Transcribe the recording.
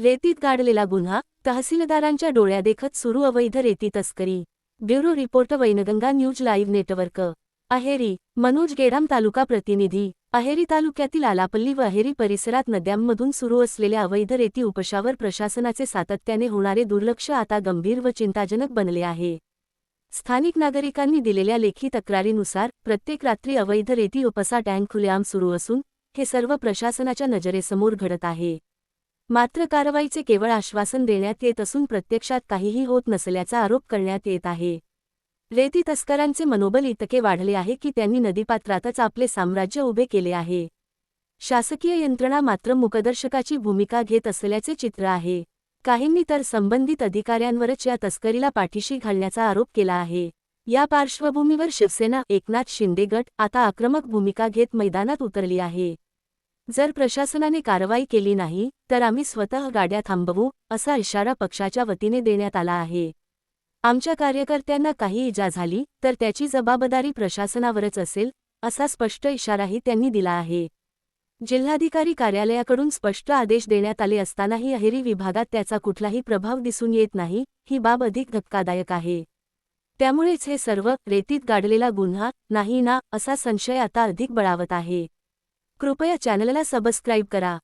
रेतीत गाडलेला गुन्हा तहसीलदारांच्या डोळ्यादेखत सुरू अवैध रेती तस्करी. Bureau report Wainganga news live network. Aheri Manoj Gedam taluka प्रतिनिधी. अहेरी तालुक्यातील आलापल्ली व अहेरी परिसरात नद्यांमधून सुरू असलेल्या अवैध रेती उपशावर प्रशासनाचे सातत्याने होणारे दुर्लक्ष आता गंभीर व चिंताजनक बनले आहे. स्थानिक नागरिकांनी दिलेल्या लेखी तक्रारीनुसार प्रत्येक रात्री अवैध रेती उपसा टँक खुलेआम सुरू असून हे सर्व प्रशासनाच्या नजरेसमोर घडत आहे. मात्र कारवाईचे केवळ आश्वासन देण्यात येत असून प्रत्यक्षात काहीही होत नसल्याचा आरोप करण्यात येत आहे. रेती तस्करांचे मनोबल इतके वाढले आहे की त्यांनी नदीपात्रातच आपले साम्राज्य उभे केले आहे. शासकीय यंत्रणा मात्र मुकदर्शकाची भूमिका घेत असल्याचे चित्र आहे. काहींनी तर संबंधित अधिकाऱ्यांवरच या तस्करीला पाठीशी घालण्याचा आरोप केला आहे. या पार्श्वभूमीवर शिवसेना एकनाथ शिंदे गट आता आक्रमक भूमिका घेत मैदानात उतरली आहे. जर प्रशासनाने कारवाई केली नाही तर आम्ही स्वतः गाड्या थांबवू असा इशारा पक्षाच्या वतीने देण्यात आला आहे. आमच्या कार्यकर्त्यांना काही इजा झाली तर त्याची जबाबदारी प्रशासनावरच असेल असा स्पष्ट इशाराही त्यांनी दिला आहे. जिल्हाधिकारी कार्यालयाकडून स्पष्ट आदेश देण्यात आले असतानाही अहेरी विभागात त्याचा कुठलाही प्रभाव दिसून येत नाही ही बाब अधिक धक्कादायक आहे. त्यामुळेच हे सर्व रेतीत गाडलेला गुन्हा नाही ना असा संशय आता अधिक बळावत आहे. कृपया चॅनलला सबस्क्राईब करा.